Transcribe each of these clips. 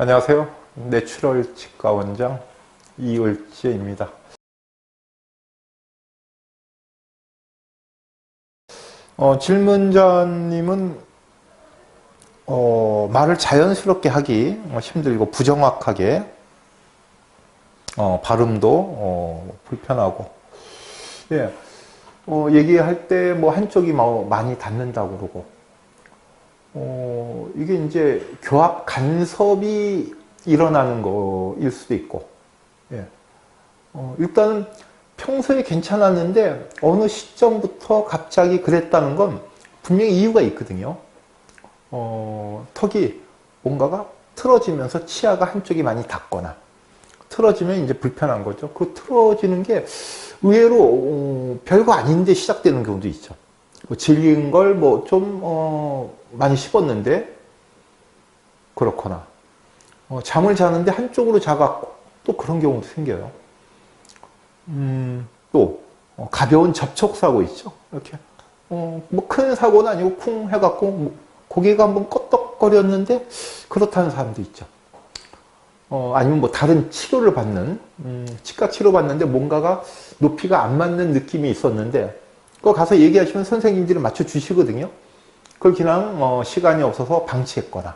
안녕하세요. 내추럴 치과 원장 이을지입니다. 어, 질문자님은 어, 말을 자연스럽게 하기 어, 힘들고 부정확하게 어, 발음도 어, 불편하고 예, 어, 얘기할 때 뭐 한쪽이 뭐 많이 닿는다고 그러고 어, 이게 이제 교합 간섭이 일어나는 거일 수도 있고, 예. 어, 일단은 평소에 괜찮았는데 어느 시점부터 갑자기 그랬다는 건 분명히 이유가 있거든요. 어, 턱이 뭔가가 틀어지면서 치아가 한쪽이 많이 닿거나 틀어지면 이제 불편한 거죠. 그 틀어지는 게 의외로 어, 별거 아닌데 시작되는 경우도 있죠. 뭐 질긴 걸 뭐좀 어, 많이 씹었는데 그렇거나 어, 잠을 자는데 한쪽으로 자갖고 또 그런 경우도 생겨요. 음, 또 어, 가벼운 접촉 사고 있죠. 이렇게 어, 뭐 큰 사고는 아니고 쿵 해갖고 뭐 고개가 한번 껐덕거렸는데 그렇다는 사람도 있죠. 어, 아니면 뭐 다른 치료를 받는 음, 치과 치료 받는데 뭔가가 높이가 안 맞는 느낌이 있었는데 그거 가서 얘기하시면 선생님들이 맞춰 주시거든요. 그걸 그냥 어, 시간이 없어서 방치했거나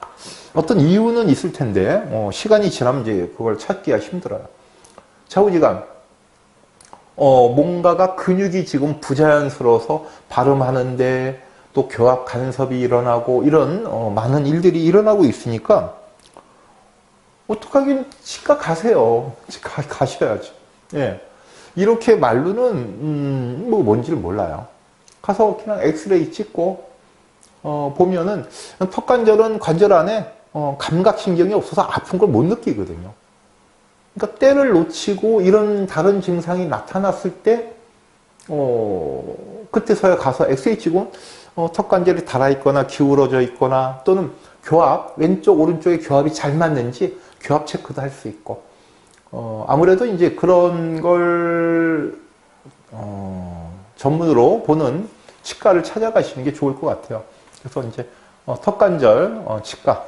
어떤 이유는 있을 텐데 어, 시간이 지나면 이제 그걸 찾기가 힘들어요. 좌우지간 어, 뭔가가 근육이 지금 부자연스러워서 발음하는데 또 교합 간섭이 일어나고 이런 어, 많은 일들이 일어나고 있으니까 어떡하긴 치과 가세요. 치과 가셔야죠. 예. 이렇게 말로는 음, 뭐 뭔지를 몰라요. 가서 그냥 엑스레이 찍고 어, 보면은 턱 관절은 관절 안에 어, 감각신경이 없어서 아픈 걸 못 느끼거든요. 그러니까 때를 놓치고 이런 다른 증상이 나타났을 때 어, 그때서야 가서 엑스레이 찍고 어, 턱 관절이 달아있거나 기울어져 있거나 또는 교합, 왼쪽 오른쪽의 교합이 잘 맞는지 교합 체크도 할 수 있고 어, 아무래도 이제 그런 걸 어, 전문으로 보는 치과를 찾아가시는 게 좋을 것 같아요. 그래서 이제 어, 턱관절 어, 치과를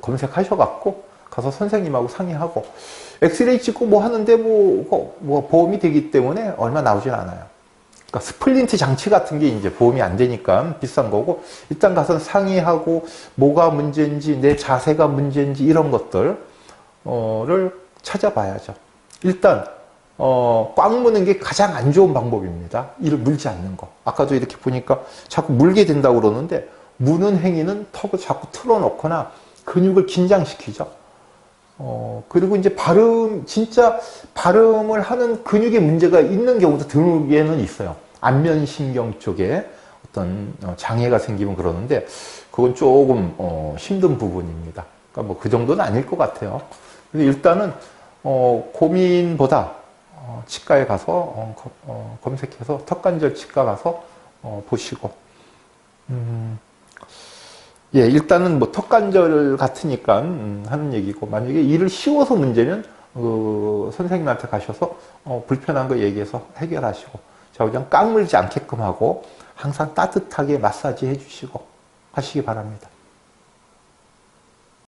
검색하셔갖고 가서 선생님하고 상의하고 엑스레이 찍고 뭐 하는데 뭐, 뭐 보험이 되기 때문에 얼마 나오진 않아요. 그러니까 스플린트 장치 같은 게 이제 보험이 안 되니까 비싼 거고 일단 가서 상의하고 뭐가 문제인지 내 자세가 문제인지 이런 것들 을 찾아봐야죠. 일단 어, 꽉 무는 게 가장 안 좋은 방법입니다. 이를 물지 않는 거. 아까도 이렇게 보니까 자꾸 물게 된다고 그러는데 무는 행위는 턱을 자꾸 틀어놓거나 근육을 긴장시키죠. 어, 그리고 이제 발음, 진짜 발음을 하는 근육에 문제가 있는 경우도 드물게는 있어요. 안면신경 쪽에 어떤 어, 장애가 생기면 그러는데 그건 조금 어, 힘든 부분입니다. 그러니까 뭐 그 정도는 아닐 것 같아요. 일단은 어, 고민보다 어, 치과에 가서 어, 거, 어, 검색해서 턱관절 치과 가서 어, 보시고. 음, 예 일단은 뭐 턱관절 같으니까 음, 하는 얘기고. 만약에 일을 쉬워서 문제면 그 선생님한테 가셔서 어, 불편한 거 얘기해서 해결하시고. 자 그냥 깡물지 않게끔 하고 항상 따뜻하게 마사지 해주시고 하시기 바랍니다.